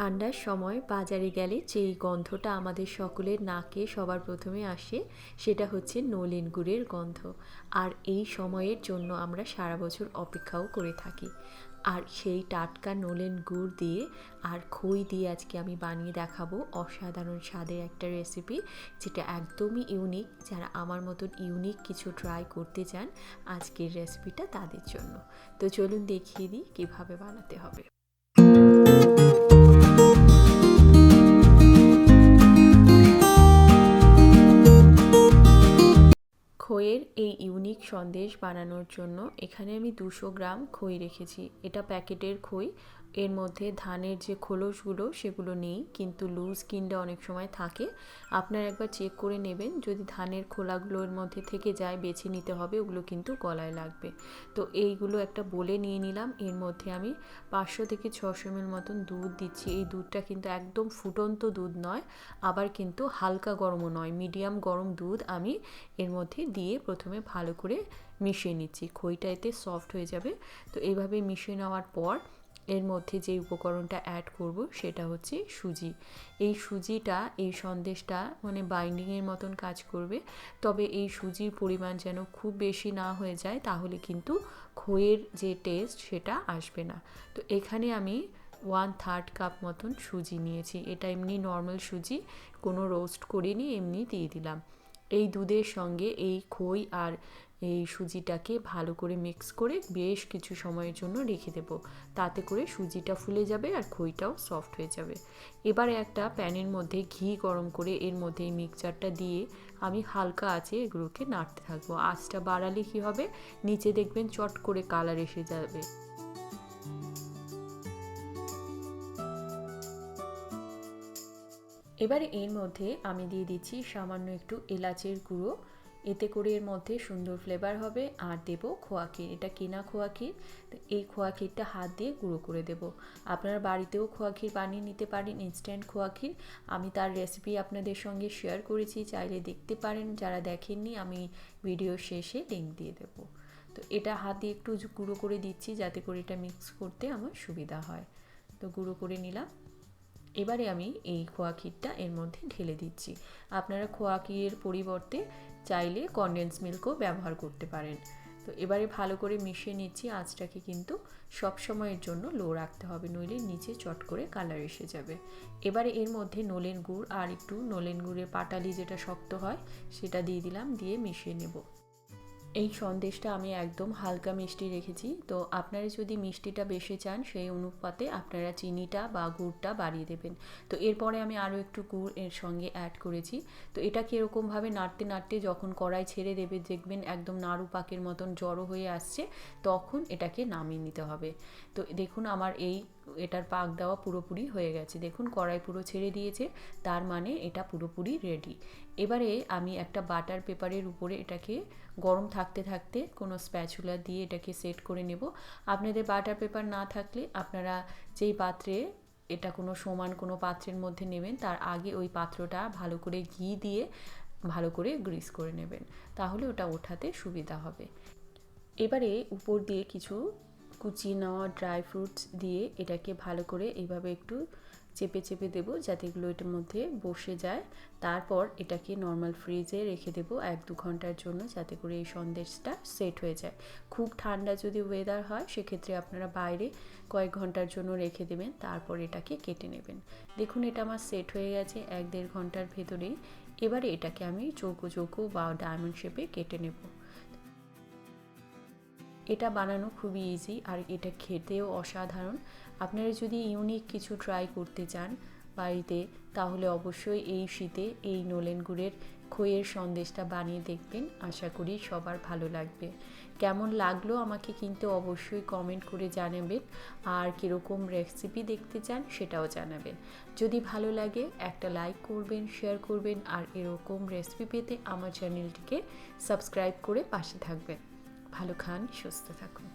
ঠান্ডার সময় বাজারে গেলে যেই গন্ধটা আমাদের সকলের নাকে সবার প্রথমে আসে, সেটা হচ্ছে নলেন গুড়ের গন্ধ। আর এই সময়ের জন্য আমরা সারা বছর অপেক্ষাও করে থাকি। আর সেই টাটকা নলেন গুড় দিয়ে আর খই দিয়ে আজকে আমি বানিয়ে দেখাবো অসাধারণ স্বাদের একটা রেসিপি যেটা একদমই ইউনিক যারা আমার মতন ইউনিক কিছু ট্রাই করতে চান, আজকের রেসিপিটা তাদের জন্য। তো চলুন দেখিয়ে দিই কীভাবে বানাতে হবে। খইয়ের এই ইউনিক সন্দেশ বানানোর জন্য এখানে আমি দুশো গ্রাম খই রেখেছি। এটা প্যাকেটের খই। এর মধ্যে ধানের যে খোলসগুলো সেগুলো নেই, কিন্তু লুজ কিনটা অনেক সময় থাকে। আপনার একবার চেক করে নেবেন, যদি ধানের খোলাগুলোর মধ্যে থেকে যায়, বেছে নিতে হবে, ওগুলো কিন্তু গলায় লাগবে। তো এইগুলো একটা বলে নিয়ে নিলাম, এর মধ্যে আমি পাঁচশো থেকে ছশো এমএল মতন দুধ দিচ্ছি। এই দুধটা কিন্তু একদম ফুটন্ত দুধ নয়, আবার কিন্তু হালকা গরমও নয় মিডিয়াম গরম দুধ আমি এর মধ্যে দিয়ে প্রথমে ভালো করে মিশিয়ে নিচ্ছি। খইটা এতে সফট হয়ে যাবে। তো এইভাবে মিশিয়ে নেওয়ার পর এর মধ্যে যে উপকরণটা অ্যাড করব সেটা হচ্ছে সুজি। এই সুজিটা, এই সন্দেশটা মানে বাইন্ডিংয়ের মতন কাজ করবে। তবে এই সুজির পরিমাণ যেন খুব বেশি না হয়ে যায়, তাহলে কিন্তু খইয়ের যে টেস্ট সেটা আসবে না। তো এখানে আমি ওয়ান থার্ড কাপ মতন সুজি নিয়েছি। এটা এমনি নর্মাল সুজি, কোনো রোস্ট করিনি, এমনি দিয়ে দিলাম। এই দুধের সঙ্গে এই খই আর এই সুজিটাকে ভালো করে মিক্স করে বেশ কিছু সময়ের জন্য রেখে দেবো। তাতে করে সুজিটা ফুলে যাবে আর খইটাও সফট হয়ে যাবে। এবারে একটা প্যানের মধ্যে ঘি গরম করে এর মধ্যে এই মিক্সচারটা দিয়ে আমি হালকা আছে এগুলোকে নাড়তে থাকব। আঁচটা বাড়ালে কী হবে? নিচে দেখবেন চট করে কালার এসে যাবে। এবারে এর মধ্যে আমি দিয়ে দিচ্ছি সামান্য একটু এলাচের গুঁড়ো। এতে করে এর মধ্যে সুন্দর ফ্লেভার হবে। আর দেব খোয়া ক্ষীর। এটা কেনা খোয়া ক্ষীর? তো এই খোয়া ক্ষীরটা হাত দিয়ে গুঁড়ো করে দেব। আপনারা বাড়িতেও খোয়া ক্ষীর বানিয়ে নিতে পারেন ইনস্ট্যান্ট খোয়া ক্ষীর। আমি তার রেসিপি আপনাদের সঙ্গে শেয়ার করেছি। চাইলে দেখতে পারেন। যারা দেখেননি, আমি ভিডিও শেষে লিঙ্ক দিয়ে দেব। তো এটা হাত দিয়ে একটু গুঁড়ো করে দিচ্ছি যাতে করে এটা মিক্স করতে আমার সুবিধা হয়। তো গুঁড়ো করে নিলাম। এবারে আমি এই খোয়া ক্ষীরটা এর মধ্যে ঢেলে দিচ্ছি। আপনারা খোয়া ক্ষীরের পরিবর্তে চাইলে কনডেন্স মিল্কও ব্যবহার করতে পারেন। তো এবারে ভালো করে মিশিয়ে নিচ্ছি আঁচটাকে কিন্তু সব সময়ের জন্য লো রাখতে হবে, নইলে নিচে চট করে কালার এসে যাবে। এবারে এর মধ্যে নলেন গুড় আর একটু নলেন গুড়ের পাটালি যেটা শক্ত হয়, সেটা দিয়ে দিলাম, দিয়ে মিশিয়ে নেব। এই সন্দেশটা আমি একদম হালকা মিষ্টি রেখেছি। তো আপনারা যদি মিষ্টিটা বেশি চান, সেই অনুপাতে আপনারা চিনিটা বা গুড়টা বাড়িয়ে দেবেন। তো এরপরে আমি আরও একটু গুড় এর সঙ্গে অ্যাড করেছি। তো এটা কীরকমভাবে নাড়তে নাড়তে যখন কড়াই ছেড়ে দেবে, দেখবেন একদম নাড়ু পাকের মতন জড়ো হয়ে আসছে, তখন এটাকে নামিয়ে নিতে হবে। তো দেখুন আমার এই, এটার পাক দেওয়া পুরোপুরি হয়ে গেছে। দেখুন কড়াই পুরো ছেড়ে দিয়েছে, তার মানে এটা পুরোপুরি রেডি এবারে আমি একটা বাটার পেপারের উপরে এটাকে গরম থাকতে থাকতে কোনো স্প্যাচুলা দিয়ে এটাকে সেট করে নেব। আপনাদের বাটার পেপার না থাকলে আপনারা যেই পাত্রে এটা কোনো সমান কোনো পাত্রের মধ্যে নেবেন, তার আগে ওই পাত্রটা ভালো করে ঘি দিয়ে ভালো করে গ্রিস করে নেবেন, তাহলে ওটা ওঠাতে সুবিধা হবে। এবারে উপর দিয়ে কিছু কুচিয়ে নেওয়া ড্রাই ফ্রুটস দিয়ে এটাকে ভালো করে এইভাবে একটু চেপে চেপে দেবো যাতে এগুলো এটার মধ্যে বসে যায়। তারপর এটাকে নর্মাল ফ্রিজে রেখে দেবো এক দু ঘণ্টার জন্য যাতে করে এই সন্দেশটা সেট হয়ে যায়। খুব ঠান্ডা যদি ওয়েদার হয়, সেক্ষেত্রে আপনারা বাইরে কয়েক ঘণ্টার জন্য রেখে দেবেন, তারপর এটাকে কেটে নেবেন। দেখুন এটা আমার সেট হয়ে গেছে এক দেড় ঘণ্টার ভেতরেই। এবারে এটাকে আমি চৌকো চৌকো বা ডায়মন্ড শেপে কেটে নেব। এটা বানানো খুবই ইজি আর এটা খেতেও অসাধারণ। আপনারা যদি ইউনিক কিছু ট্রাই করতে চান বাড়িতে, তাহলে অবশ্যই এই শীতে এই নলেন গুড়ের খইয়ের সন্দেশটা বানিয়ে দেখবেন। আশা করি সবার ভালো লাগবে। কেমন লাগল আমাকে কিন্তু অবশ্যই কমেন্ট করে জানাবেন। আর কীরকম রেসিপি দেখতে চান সেটাও জানাবেন। যদি ভালো লাগে একটা লাইক করবেন শেয়ার করবেন আর এরকম রেসিপি পেতে আমার চ্যানেলটিকে সাবস্ক্রাইব করে পাশে থাকবেন। ভালো খান সুস্থ থাকুন।